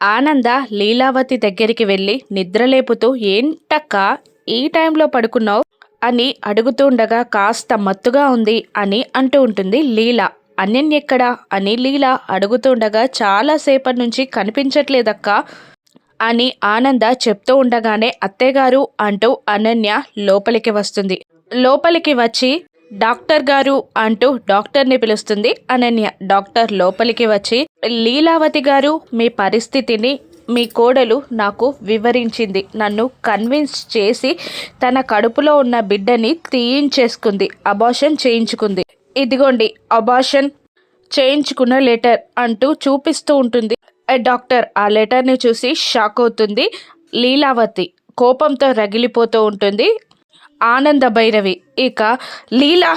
ఆనంద లీలావతి దగ్గరికి వెళ్ళి నిద్రలేపుతూ ఏంటక్క ఈ టైంలో పడుకున్నావు? అని అడుగుతుండగా కాస్త మత్తుగా ఉంది అని అంటూ ఉంటుంది లీల. అన్యన్యెక్కడా? అని లీల అడుగుతుండగా చాలాసేపటి నుంచి కనిపించట్లేదక్క అని ఆనంద చెప్తూ ఉండగానే అత్తయ్యగారు అంటూ అనన్య లోపలికి వస్తుంది. లోపలికి వచ్చి డాక్టర్ గారు అంటూ డాక్టర్ని పిలుస్తుంది అనన్య. డాక్టర్ లోపలికి వచ్చి లీలావతి గారు మీ పరిస్థితిని మీ కోడలు నాకు వివరించింది. నన్ను కన్విన్స్ చేసి తన కడుపులో ఉన్న బిడ్డని తీయించేసుకుంది అబాషన్ చేయించుకుంది. ఇదిగోండి అబాషన్ చేయించుకున్న లెటర్ అంటూ చూపిస్తూ ఉంటుంది. డాక్టర్ ఆ లెటర్ని చూసి షాక్ అవుతుంది. లీలావతి కోపంతో రగిలిపోతూ ఉంటుంది. ఆనంద భైరవి ఇక లీలా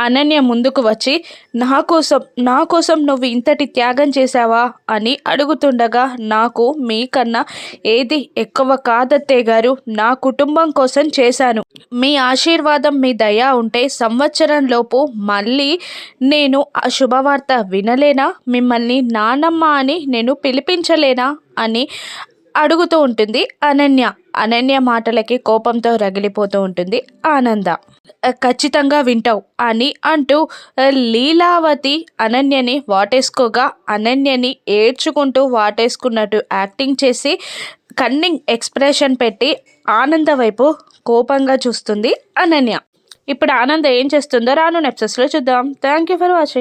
అనన్య ముందుకు వచ్చి నా కోసం నా కోసం నువ్వు ఇంతటి త్యాగం చేశావా? అని అడుగుతుండగా నాకు మీకన్నా ఏది ఎక్కువ కాదత్తే గారు నా కుటుంబం కోసం చేశాను. మీ ఆశీర్వాదం మీ దయ ఉంటే సంవత్సరంలోపు మళ్ళీ నేను ఆ శుభవార్త వినలేనా? మిమ్మల్ని నానమ్మ అని నేను పిలిపించలేనా? అని అడుగుతూ ఉంటుంది అనన్య. అనన్య మాటలకి కోపంతో రగిలిపోతూ ఉంటుంది ఆనంద. ఖచ్చితంగా వింటావు అని అంటూ లీలావతి అనన్యని వాటేసుకోగా అనన్యని ఏడ్చుకుంటూ వాటేసుకున్నట్టు యాక్టింగ్ చేసి కన్నింగ్ ఎక్స్ప్రెషన్ పెట్టి ఆనంద వైపు కోపంగా చూస్తుంది అనన్య. ఇప్పుడు ఆనంద ఏం చేస్తుందో రాను నెప్సెస్లో చూద్దాం. Thank you for watching.